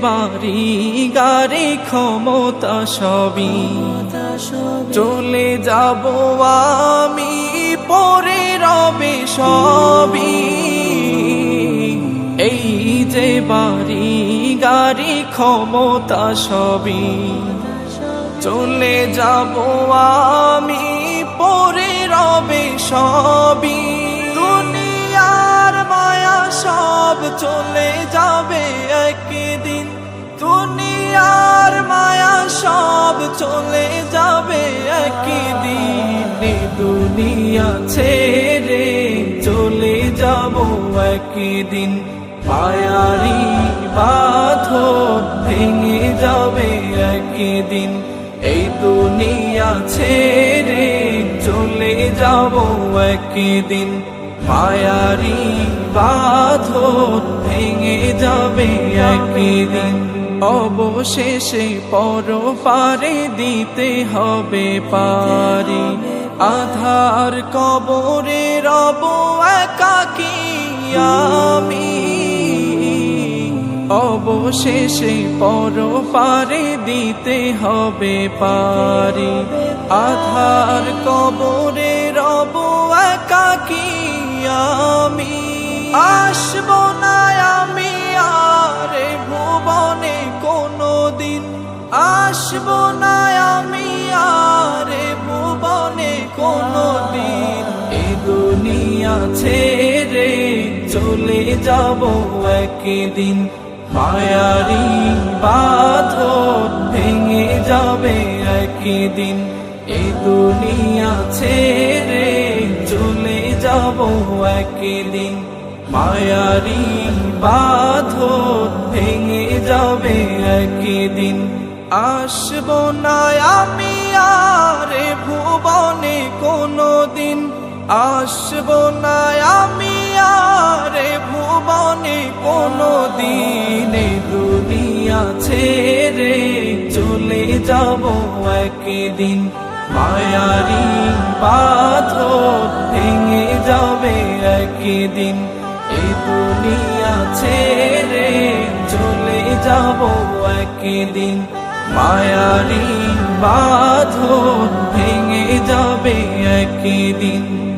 বাড়ি, গাড়ি, ক্ষমতা সবই। চলে যাব আমি, পরে রবে সবই। এই যে বাড়ি, গাড়ি, ক্ষমতা সবই। চলে যাব আমি, পরে রবে সবই। দুনিয়ার মায়া সব চলে যাবে একদিন এই দুনিয়া ছেড়ে চলে যাব একদিন মায়ারি বাঁধন ভেঙে যাবে একদিন এই দুনিয়া ছেড়ে চলে যাব একদিন মায়ারি বাঁধন ভেঙে যাবে একদিন অবশেষে পর পারে দিতে হবে পারি। আধার কবরে রব একাকি আমি? অবশেষে পর পারে দিতে হবে পারি। আধার কবরে রব একাকি আমি? আসব না আমি আর ভুবনে কোনো দিন আসব না দুনিয়া ছেড়ে চলে যাব একদিন। মায়ারি বাঁধন ভেঙে যাবে একদিন। এ দুনিয়া ছেড়ে চলে যাব একদিন। মায়ারি বাঁধন ভেঙে যাবে একদিন। আসব না আমি আর ভুবনে কোনো আসব না আমি আর এ ভুবনে কোনো দিন এ দুনিয়া ছেড়ে চলে যাব একদিন। মায়ারি বাঁধন ভেঙে যাবে একদিন। এই দুনিয়া ছেড়ে চলে যাব একদিন। মায়ারি বাঁধন ভেঙে যাবে একদিন।